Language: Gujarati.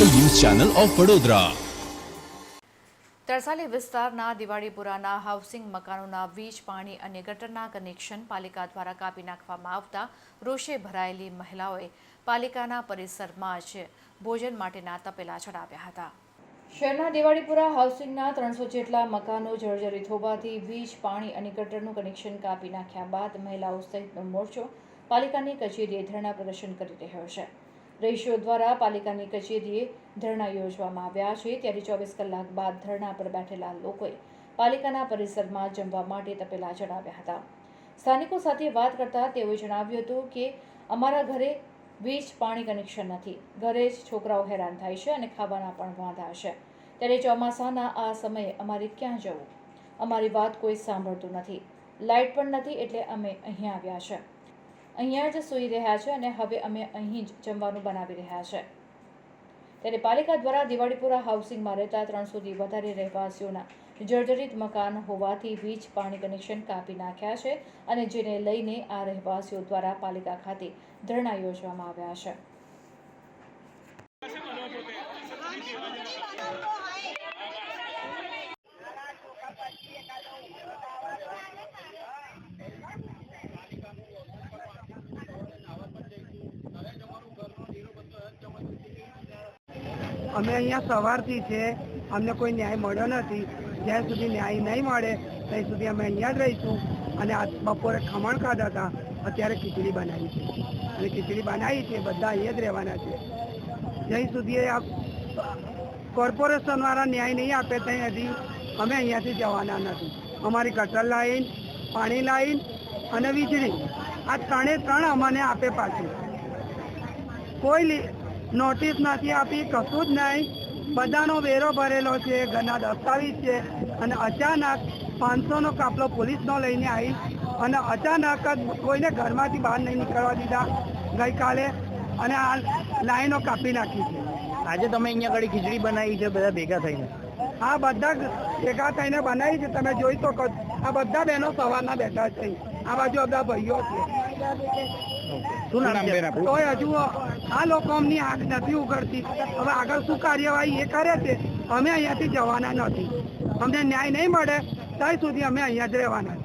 Channel of Vadodara. તરસાલી વિસ્તારના દિવાળીપુરાના હાઉસિંગ મકાનોના વીજ પાણી અને ગટરના કનેક્શન પાલિકા દ્વારા કાપી નાખવામાં આવતા રોષે ભરાયેલી મહિલાઓએ પાલિકાના પરિસરમાં જ ભોજન માટેના તપેલા ચડાવ્યા હતા. શહેરના દિવાળીપુરા હાઉસિંગના ત્રણસો જેટલા મકાનો જર્જરિત હોવાથી વીજ પાણી અને ગટરનું કનેક્શન કાપી નાખ્યા બાદ મહિલાઓ સહિતનો મોરચો પાલિકાની કચેરીએ ધરણા પ્રદર્શન કરી રહ્યો છે. રહીશો દ્વારા પાલિકાની કચેરીએ ધરણા યોજવામાં આવ્યા છે. ત્યારે ચોવીસ કલાક બાદ ધરણા પર બેઠેલા લોકોએ પાલિકાના પરિસરમાં જમવા માટે તપેલા ચડાવ્યા હતા. સ્થાનિકો સાથે વાત કરતા તેઓએ જણાવ્યું હતું કે, અમારા ઘરે વીજ, પાણી કનેક્શન નથી. ઘરે જ છોકરાઓ હેરાન થાય છે અને ખાવાના પણ વાંધા છે. ત્યારે ચોમાસાના આ સમયે અમારે ક્યાં જવું? અમારી વાત કોઈ સાંભળતું નથી. લાઇટ પણ નથી એટલે અમે અહીંયા આવ્યા છે. અહીંયા જ સૂઈ રહ્યા છે અને હવે અમે અહીં જ જમવાનું બનાવી રહ્યા છે. ત્યારે પાલિકા દ્વારા દિવાળીપુરા હાઉસિંગમાં રહેતા ત્રણસોથી વધારે રહેવાસીઓના જર્જરિત મકાન હોવાથી વીજ, પાણી કનેક્શન કાપી નાખ્યા છે અને જેને લઈને આ રહેવાસીઓ દ્વારા પાલિકા ખાતે ધરણા યોજવામાં આવ્યા છે. અમે અહીંયા સવારથી છે, અમને કોઈ ન્યાય મળ્યો નથી. જ્યાં સુધી ન્યાય નહીં મળે, ત્યાં સુધી અમે અહીંયા જ રહીશું. અને આ બપોરે ખમણ ખાધા હતા, અત્યારે ખીચડી બનાવી છે. અને ખીચડી બનાવી છે, બધા અહીંયા જ રહેવાના છે. જ્યાં સુધી આ કોર્પોરેશનવાળા ન્યાય નહીં આપે, ત્યાં હજી અમે અહીંયાથી જવાના નથી. અમારી ગટર લાઈન, પાણી લાઈન અને વીજળી. આ ત્રણે ત્રણ અમને આપે પાછું. કોઈ નોટિસ નથી આપી કશું જ નહીં. બધાનો વેરો ભરેલો છે ઘરના દસ્તાવેજ છે અને અચાનક પાંચસોનો કાપલો પોલીસનો લઈને આવી અને અચાનક જ કોઈને ઘરમાંથી બહાર નહીં નીકળવા દીધા. ગઈકાલે અને આ લાઈનો કાપી નાખી છે. આજે તમે અહીંયા આગળ ખીચડી બનાવી છે બધા ભેગા થઈને? આ બધા ભેગા થઈને બનાવી છે. તમે જોઈ શકો. આ બધા બહેનો સવારના બેઠા છે. આ બાજુ બધા ભાઈઓ છે. તોય હજુ આ લોકો અમની આંખ નથી ઉઘડતી હવે આગળ શું કાર્યવાહી એ કરે છે? અમે અહીંયાથી જવાના નથી. અમને ન્યાય નહીં મળે ત્યાં સુધી અમે અહીંયા જ રહેવાના